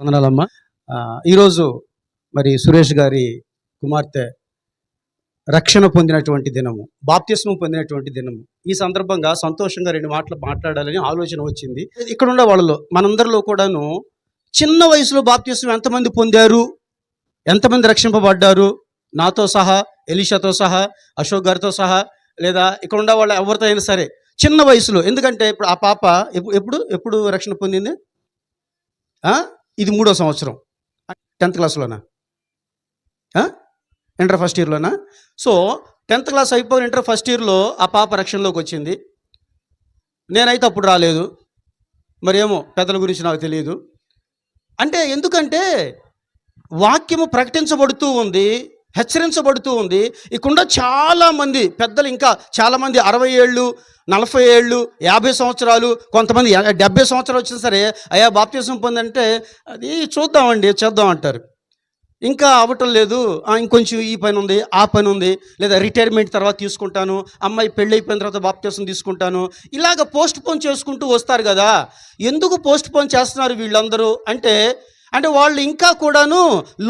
వందనాలమ్మ. ఈరోజు మరి సురేష్ గారి కుమార్తె రక్షణ పొందినటువంటి దినము బాప్తిస్మం పొందినటువంటి దినము. ఈ సందర్భంగా సంతోషంగా రెండు మాటలు మాట్లాడాలని ఆలోచన వచ్చింది. ఇక్కడ ఉన్న వాళ్ళలో మనందరిలో కూడాను చిన్న వయసులో బాప్తిస్మం ఎంతమంది పొందారు? ఎంతమంది రక్షింపబడ్డారు? నాతో సహా ఎలిషాతో సహా అశోక్ గారితో సహా లేదా ఇక్కడ ఉన్న వాళ్ళు ఎవరితో అయినా సరే చిన్న వయసులో. ఎందుకంటే ఇప్పుడు ఆ పాప ఎప్పుడు ఎప్పుడు రక్షణ పొందింది? ఇది మూడో సంవత్సరం. టెన్త్ క్లాస్లోనా? ఇంటర్ ఫస్ట్ ఇయర్లోనా? సో టెన్త్ క్లాస్ అయిపోయిన ఇంటర్ ఫస్ట్ ఇయర్లో ఆ పాప రక్షణలోకి వచ్చింది. నేనైతే అప్పుడు రాలేదు. మరి ఏమో పెద్దల గురించి నాకు తెలియదు. అంటే ఎందుకంటే వాక్యము ప్రకటించబడుతూ ఉంది. హెచ్చరించబడుతూ ఉంది. ఇకుండా చాలామంది పెద్దలు ఇంకా చాలామంది అరవై ఏళ్ళు నలభై ఏళ్ళు యాభై సంవత్సరాలు కొంతమంది డెబ్బై సంవత్సరాలు వచ్చినా సరే అయ్యా బాప్తీసం పొందంటే అది చూద్దామండి చేద్దాం అంటారు. ఇంకా అవటం లేదు. ఇంకొంచెం ఈ పని ఉంది ఆ పని ఉంది. లేదా రిటైర్మెంట్ తర్వాత తీసుకుంటాను. అమ్మాయి పెళ్ళి అయిపోయిన తర్వాత బాప్తీసం తీసుకుంటాను. ఇలాగ పోస్ట్ పోన్ చేసుకుంటూ వస్తారు కదా. ఎందుకు పోస్ట్ పోన్ చేస్తున్నారు వీళ్ళందరూ? అంటే అంటే వాళ్ళు ఇంకా కూడాను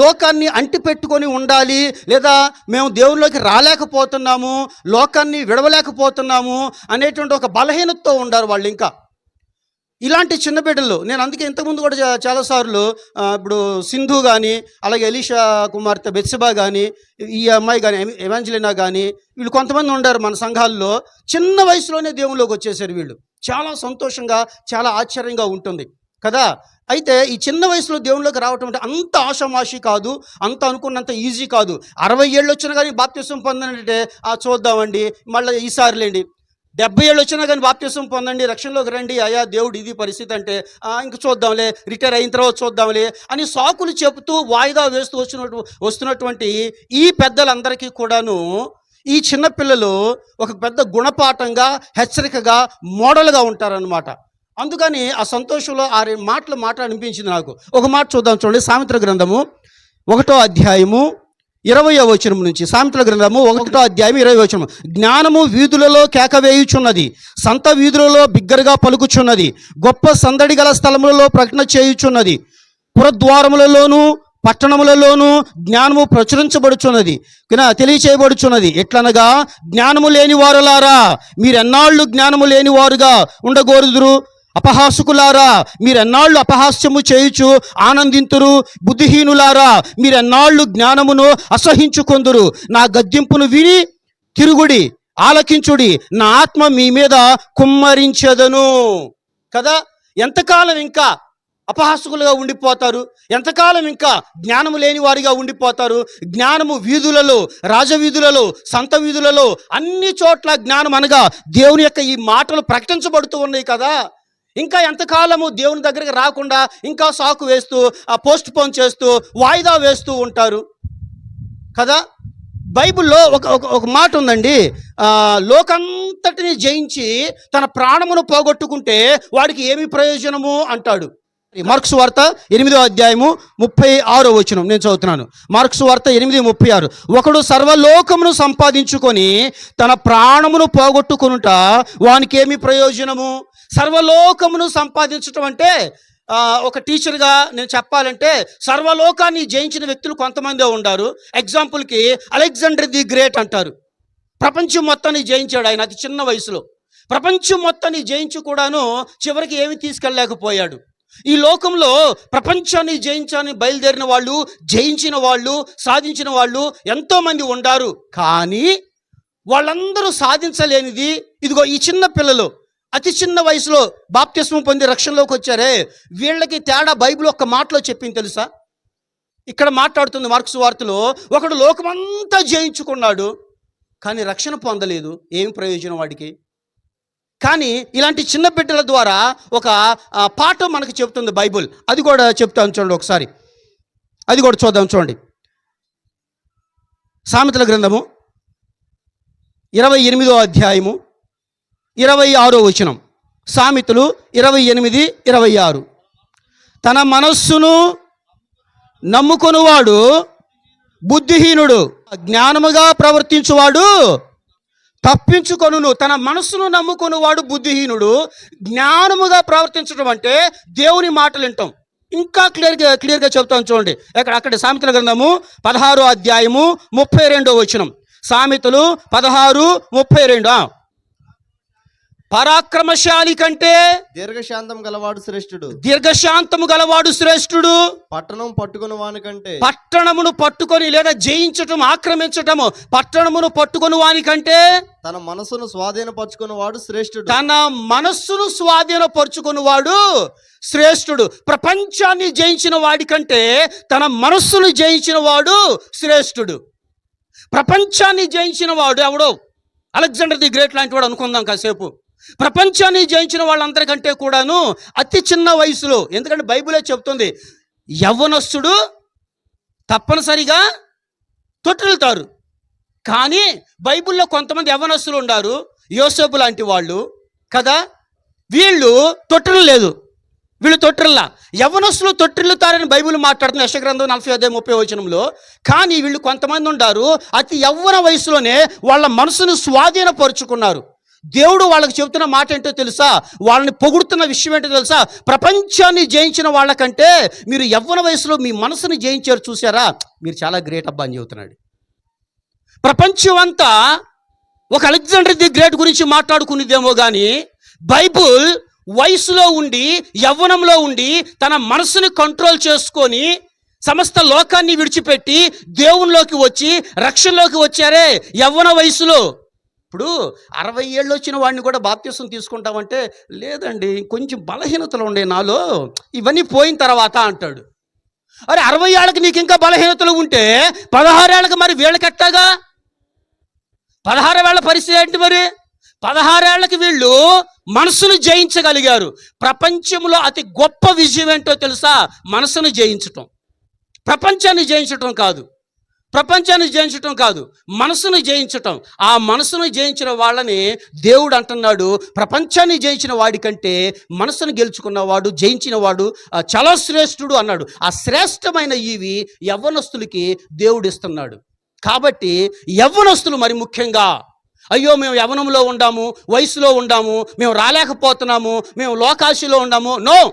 లోకాన్ని అంటిపెట్టుకొని ఉండాలి లేదా మేము దేవునిలోకి రాలేకపోతున్నాము లోకాన్ని విడవలేకపోతున్నాము అనేటువంటి ఒక బలహీనతతో ఉండారు వాళ్ళు ఇంకా. ఇలాంటి చిన్న బిడ్డలు నేను అందుకే ఇంతకుముందు కూడా చాలాసార్లు ఇప్పుడు సింధు కానీ అలాగే ఎలీషా కుమార్తె బెత్సబా కానీ ఈ అమ్మాయి కానీ ఎవాంజలినా కానీ వీళ్ళు కొంతమంది ఉండారు మన సంఘాల్లో. చిన్న వయసులోనే దేవుళ్ళకి వచ్చేసారు వీళ్ళు. చాలా సంతోషంగా చాలా ఆశ్చర్యంగా ఉంటుంది. కదా? అయితే ఈ చిన్న వయసులో దేవుళ్ళకి రావటం అంటే అంత ఆషమాషి కాదు అంత అనుకున్నంత ఈజీ కాదు. అరవై ఏళ్ళు వచ్చినా కానీ బాప్త్యసం పొందనంటే ఆ చూద్దామండి మళ్ళీ ఈసారిలేండి డెబ్బై ఏళ్ళు వచ్చినా కానీ బాప్త్యసం పొందండి రక్షణలోకి రండి అయ్యా దేవుడు ఇది పరిస్థితి అంటే ఇంక చూద్దాంలే రిటైర్ అయిన తర్వాత చూద్దాంలే అని సాకులు చెబుతూ వాయిదా వేస్తూ వచ్చినట్టు వస్తున్నటువంటి ఈ పెద్దలందరికీ కూడాను ఈ చిన్నపిల్లలు ఒక పెద్ద గుణపాఠంగా హెచ్చరికగా మోడల్గా ఉంటారనమాట అందుకని ఆ సంతోషంలో ఆ రెండు మాటలు మాట అనిపించింది నాకు. ఒక మాట చూద్దాం చూడండి. సామిత్ర గ్రంథము ఒకటో అధ్యాయము ఇరవయో వచనం నుంచి. సామెతల గ్రంథము ఒకటో అధ్యాయం ఇరవై వచనం జ్ఞానము వీధులలో కేకవేయుచున్నది సంత వీధులలో బిగ్గరగా పలుకుచున్నది గొప్ప సందడి గల స్థలములలో ప్రకటన చేయుచున్నది పురద్వారములలోనూ పట్టణములలోనూ జ్ఞానము ప్రచురించబడుచున్నది తెలియచేయబడుచున్నది. ఎట్లనగా జ్ఞానము లేని వారులారా మీరెన్నాళ్ళు జ్ఞానము లేని వారుగా ఉండగోరుదురు? అపహాసుకులారా మీరెన్నాళ్ళు అపహాస్యము చేయుచు ఆనందింతురు? బుద్ధిహీనులారా మీరెన్నాళ్ళు జ్ఞానమును అసహించుకొందురు? నా గద్దింపును విని తిరుగుడి ఆలకించుడి నా ఆత్మ మీ మీద కుమ్మరించదను. కదా? ఎంతకాలం ఇంకా అపహాసుకులుగా ఉండిపోతారు? ఎంతకాలం ఇంకా జ్ఞానము లేని వారిగా ఉండిపోతారు? జ్ఞానము వీధులలో రాజవీధులలో సంత వీధులలో అన్ని చోట్ల జ్ఞానం అనగా దేవుని యొక్క ఈ మాటలు ప్రకటించబడుతూ ఉన్నాయి కదా? ఇంకా ఎంతకాలము దేవుని దగ్గరికి రాకుండా ఇంకా సాకు వేస్తూ ఆ పోస్ట్ పోన్ చేస్తూ వాయిదా వేస్తూ ఉంటారు? కదా? బైబిల్లో ఒక ఒక ఒక మాట ఉందండి. లోకంతటిని జయించి తన ప్రాణమును పోగొట్టుకుంటే వాడికి ఏమి ప్రయోజనము అంటాడు? మార్క్స్ వార్త ఎనిమిదో అధ్యాయము ముప్పై ఆరో వచనం నేను చదువుతున్నాను. మార్క్స్ వార్త ఎనిమిది ముప్పై ఆరు. ఒకడు సర్వలోకమును సంపాదించుకొని తన ప్రాణమును పోగొట్టుకునుట వానికి ఏమి ప్రయోజనము? సర్వలోకమును సంపాదించటం అంటే ఒక టీచర్గా నేను చెప్పాలంటే సర్వలోకాన్ని జయించిన వ్యక్తులు కొంతమందే ఉండారు. ఎగ్జాంపుల్కి అలెగ్జాండర్ ది గ్రేట్ అంటారు. ప్రపంచం మొత్తాన్ని జయించాడు ఆయన అతి చిన్న వయసులో. ప్రపంచం మొత్తాన్ని జయించి కూడాను చివరికి ఏమి తీసుకెళ్ళలేకపోయాడు. ఈ లోకంలో ప్రపంచాన్ని జయించాలని బయలుదేరిన వాళ్ళు జయించిన వాళ్ళు సాధించిన వాళ్ళు ఎంతోమంది ఉండారు. కానీ వాళ్ళందరూ సాధించలేనిది ఇదిగో ఈ చిన్న పిల్లలు అతి చిన్న వయసులో బాప్తిస్మం పొంది రక్షణలోకి వచ్చారే. వీళ్ళకి తేడా బైబిల్ ఒక్క మాటలో చెప్పింది తెలుసా? ఇక్కడ మాట్లాడుతుంది మార్క్స్ వార్తలో ఒకడు లోకమంతా జయించుకున్నాడు కానీ రక్షణ పొందలేదు. ఏం ప్రయోజనం వాడికి? కానీ ఇలాంటి చిన్న బిడ్డల ద్వారా ఒక పాఠం మనకు చెబుతుంది బైబుల్. అది కూడా చెప్తాను చూడండి ఒకసారి. అది కూడా చూద్దాం చూడండి. సామెతల గ్రంథము ఇరవై ఎనిమిదో అధ్యాయము ఇరవై ఆరో వచనం. సామెతలు ఇరవై ఎనిమిది ఇరవై ఆరు. తన మనస్సును నమ్ముకొనువాడు బుద్ధిహీనుడు జ్ఞానముగా ప్రవర్తించువాడు తప్పించుకొనును. తన మనస్సును నమ్ముకొనువాడు బుద్ధిహీనుడు. జ్ఞానముగా ప్రవర్తించడం అంటే దేవుని మాటలు వింటాం. ఇంకా క్లియర్గా క్లియర్గా చెప్తాను చూడండి. అక్కడ అక్కడ సామెతల గ్రంథము పదహారో అధ్యాయము ముప్పై రెండో వచనం. సామెతలు పదహారు ముప్పై రెండు. పరాక్రమశాలి కంటే దీర్ఘశాంతం గలవాడు శ్రేష్ఠుడు. దీర్ఘశాంతము గలవాడు శ్రేష్ఠుడు. పట్టణం పట్టుకుని వానికంటే పట్టణమును పట్టుకొని లేదా జయించటం ఆక్రమించటము పట్టణమును పట్టుకొని వానికంటే తన మనసును స్వాధీనపరచుకుని వాడు శ్రేష్ఠుడు. తన మనస్సును స్వాధీనపరుచుకుని వాడు శ్రేష్ఠుడు. ప్రపంచాన్ని జయించిన వాడికంటే తన మనస్సును జయించిన వాడు శ్రేష్ఠుడు. ప్రపంచాన్ని జయించిన వాడు ఎవడో? అలెగ్జాండర్ ది గ్రేట్ లాంటి వాడు అనుకుందాం కాసేపు. ప్రపంచాన్ని జయించిన వాళ్ళందరికంటే కూడాను అతి చిన్న వయసులో ఎందుకంటే బైబిలే చెప్తుంది యవ్వనస్తుడు తప్పనిసరిగా తొట్టిల్తారు. కానీ బైబిల్లో కొంతమంది యవ్వనస్తులు ఉన్నారు యోసేపు లాంటి వాళ్ళు కదా? వీళ్ళు తొట్టిల్లు లేదు వీళ్ళు తొట్టిల్లా. యవ్వనస్తులు తొట్టిల్లుతారని బైబిల్ మాట్లాడుతున్న యశగ్రంథం నలభై అదే ముప్పై వచనంలో. కానీ వీళ్ళు కొంతమంది ఉండారు అతి యవ్వన వయసులోనే వాళ్ళ మనసును స్వాధీనపరుచుకున్నారు. దేవుడు వాళ్ళకి చెబుతున్న మాట ఏంటో తెలుసా? వాళ్ళని పొగుడుతున్న విషయం ఏంటో తెలుసా? ప్రపంచాన్ని జయించిన వాళ్ళకంటే మీరు యవ్వన వయసులో మీ మనసుని జయించారు చూసారా మీరు చాలా గ్రేట్ అబ్బా అని చెబుతున్నాడు. ప్రపంచం అంతా ఒక అలెగ్జాండర్ ది గ్రేట్ గురించి మాట్లాడుకునేదేమో కానీ బైబుల్ వయసులో ఉండి యవ్వనంలో ఉండి తన మనసుని కంట్రోల్ చేసుకొని సమస్త లోకాన్ని విడిచిపెట్టి దేవునిలోకి వచ్చి రక్షణలోకి వచ్చారే యవ్వన వయసులో. ఇప్పుడు అరవై ఏళ్ళు వచ్చిన వాడిని కూడా బాప్త్యసం తీసుకుంటామంటే లేదండి కొంచెం బలహీనతలు ఉండే నాలో ఇవన్నీ పోయిన తర్వాత అంటాడు. అరే అరవై ఏళ్ళకి నీకు ఇంకా బలహీనతలు ఉంటే పదహారేళ్ళకి మరి వీళ్ళకెట్టాగా? పదహారు వేళ్ళ పరిస్థితి ఏంటి మరి? పదహారేళ్ళకి వీళ్ళు మనసును జయించగలిగారు. ప్రపంచంలో అతి గొప్ప విజయం ఏంటో తెలుసా? మనసును జయించటం. ప్రపంచాన్ని జయించటం కాదు. ప్రపంచాన్ని జయించటం కాదు మనసును జయించటం. ఆ మనసును జయించిన వాళ్ళని దేవుడు అంటున్నాడు ప్రపంచాన్ని జయించిన వాడికంటే మనసును గెలుచుకున్నవాడు జయించిన వాడు చాలా శ్రేష్ఠుడు అన్నాడు. ఆ శ్రేష్టమైన ఇవి యవ్వనస్తులకి దేవుడు ఇస్తున్నాడు. కాబట్టి యవ్వనస్తులు మరి ముఖ్యంగా. అయ్యో మేము యవ్వనంలో ఉండాము వయసులో ఉండాము మేము రాలేకపోతున్నాము మేము లోకాశిలో ఉండాము. నో!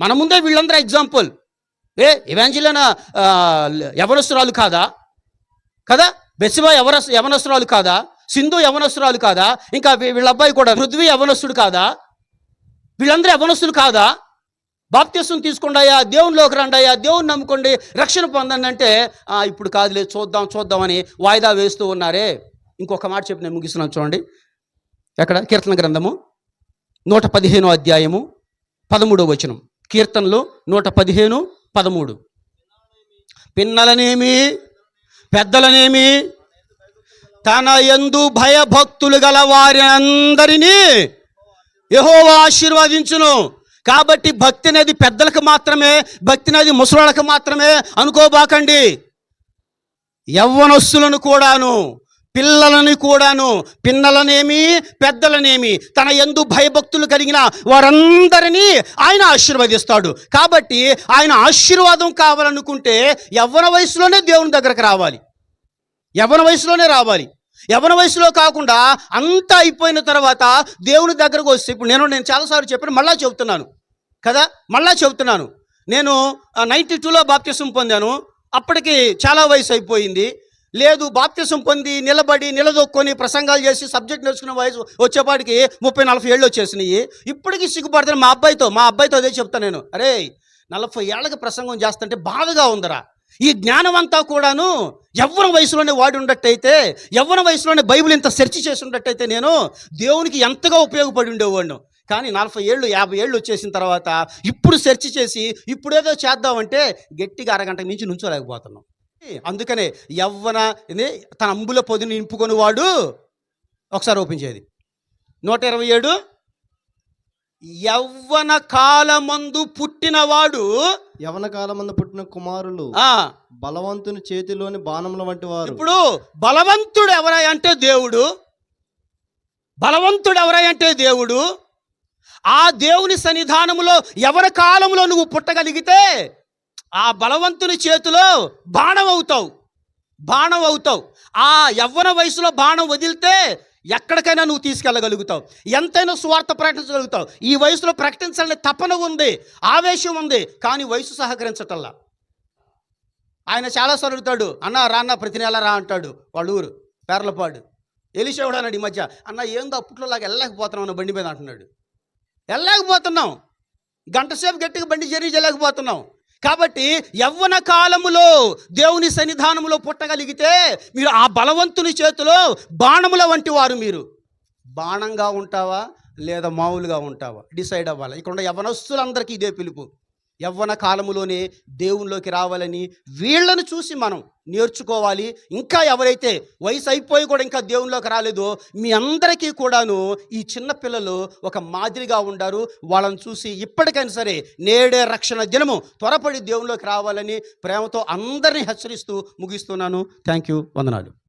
మన ముందే వీళ్ళందరూ ఎగ్జాంపుల్. ఏ ఇవాంజలిన యవనస్తురాలు కాదా? కదా? బెసిబా యవన యవనస్తురాలు కాదా? సింధు యవనస్తురాలు కాదా? ఇంకా వీళ్ళ అబ్బాయి కూడా పృథ్వీ యవనస్తుడు కాదా? వీళ్ళందరూ యవనస్తులు కాదా? బాప్త్యసం తీసుకుండాయా దేవునిలోకి రండాయా దేవుని నమ్ముకోండి రక్షణ పొందండి అంటే ఇప్పుడు కాదులే చూద్దాం చూద్దామని వాయిదా వేస్తూ ఉన్నారే. ఇంకొక మాట చెప్పి నేను ముగిస్తున్నాను చూడండి. ఎక్కడ? కీర్తన గ్రంథము నూట పదిహేను అధ్యాయము పదమూడో వచనం. కీర్తనలు నూట పదిహేను పదమూడు. పిన్నలనేమి పెద్దలనేమి తన ఎందు భయభక్తులు గల వారి అందరినీ ఆశీర్వదించును. కాబట్టి భక్తి అనేది పెద్దలకు మాత్రమే భక్తి అనేది ముసలాళ్ళకు మాత్రమే అనుకోబాకండి. యవ్వనస్తులను కూడాను పిల్లలని కూడాను పిన్నలనేమి పెద్దలనేమి తన ఎందు భయభక్తులు కలిగిన వారందరినీ ఆయన ఆశీర్వదిస్తాడు. కాబట్టి ఆయన ఆశీర్వాదం కావాలనుకుంటే యవ్వన వయసులోనే దేవుని దగ్గరకు రావాలి. యవన వయసులోనే రావాలి. యవన వయసులో కాకుండా అంతా అయిపోయిన తర్వాత దేవుని దగ్గరకు వస్తే ఇప్పుడు నేను నేను చాలాసార్లు చెప్పాను మళ్ళా చెబుతున్నాను. కదా? మళ్ళా చెబుతున్నాను. నేను నైన్టీ టూలో బాప్తిసం పొందాను. అప్పటికి చాలా వయసు అయిపోయింది. లేదు బాప్తిసం పొంది నిలబడి నిలదొక్కొని ప్రసంగాలు చేసి సబ్జెక్ట్ నేర్చుకునే వయసు వచ్చేపాటికి ముప్పై నలభై ఏళ్ళు వచ్చేసినాయి. ఇప్పటికీ సిగ్గుపడుతున్నాను మా అబ్బాయితో మా అబ్బాయితో అదే చెప్తాను నేను. అరే నలభై ఏళ్ళకి ప్రసంగం చేస్తుంటే బాధగా ఉందరా. ఈ జ్ఞానం అంతా కూడాను యవ్వన వయసులోనే వాడి ఉండట్టయితే యవ్వన వయసులోనే బైబిల్ ఇంత సెర్చ్ చేసి ఉండట్టయితే నేను దేవునికి ఎంతగా ఉపయోగపడి ఉండేవాడిను. కానీ నలభై ఏళ్ళు యాభై ఏళ్ళు వచ్చేసిన తర్వాత ఇప్పుడు సెర్చ్ చేసి ఇప్పుడేదో చేద్దామంటే గట్టిగా అరగంట మించి నుంచోలేకపోతున్నాం. అందుకనే యవ్వన తన అంబుల పొదిని నింపుకొని వాడు ఒకసారి ఓపెన్ చేయది నూట ఇరవై ఏడు యవ్వన కాలమందు పుట్టినవాడు యవన కాలమందు పుట్టిన కుమారులు ఆ. బలవంతుని చేతిలోని బాణముల వంటి వారు. ఇప్పుడు బలవంతుడు ఎవరై అంటే దేవుడు? బలవంతుడు ఎవరై అంటే దేవుడు? ఆ దేవుని సన్నిధానములో ఎవరి కాలంలో నువ్వు పుట్టగలిగితే ఆ బలవంతుని చేతిలో బాణం అవుతావు. బాణం అవుతావు. ఆ యవ్వన వయసులో బాణం వదిలితే ఎక్కడికైనా నువ్వు తీసుకెళ్ళగలుగుతావు. ఎంతైనా సువార్త ప్రకటించగలుగుతావు. ఈ వయసులో ప్రకటించాలని తపన ఉంది ఆవేశం ఉంది కానీ వయసు సహకరించటల్లా. ఆయన చాలాసార్లు అడుగుతాడు అన్న రాన్న ప్రతి నెల రా అంటాడు వాళ్ళ ఊరు పేర్లపాడు. ఎలిసేవాడు అన్నాడు ఈ మధ్య? అన్న ఏందో అప్పట్లో లాగా వెళ్ళలేకపోతున్నావు అన్న బండి మీద అంటున్నాడు. వెళ్ళలేకపోతున్నాం గంటసేపు గట్టిగా బండి జరీ చేయలేకపోతున్నాం. కాబట్టి యవ్వన కాలములో దేవుని సన్నిధానములో పుట్టగలిగితే మీరు ఆ బలవంతుని చేతిలో బాణముల వంటి వారు మీరు. బాణంగా ఉంటావా? లేదా మామూలుగా ఉంటావా? డిసైడ్ అవ్వాలి. ఇక్కడ ఉన్న యవ్వనస్తులందరికీ ఇదే పిలుపు. యవ్వన కాలములోనే దేవునిలోకి రావాలని వీళ్ళను చూసి మనం నేర్చుకోవాలి. ఇంకా ఎవరైతే వయసు అయిపోయి కూడా ఇంకా దేవునిలోకి రాలేదో మీ అందరికీ కూడాను ఈ చిన్నపిల్లలు ఒక మాదిరిగా ఉండారు. వాళ్ళని చూసి ఇప్పటికైనా సరే నేడే రక్షణ దినము త్వరపడి దేవునిలోకి రావాలని ప్రేమతో అందరినీ హెచ్చరిస్తూ ముగిస్తున్నాను. థ్యాంక్ యూ వందనాలు.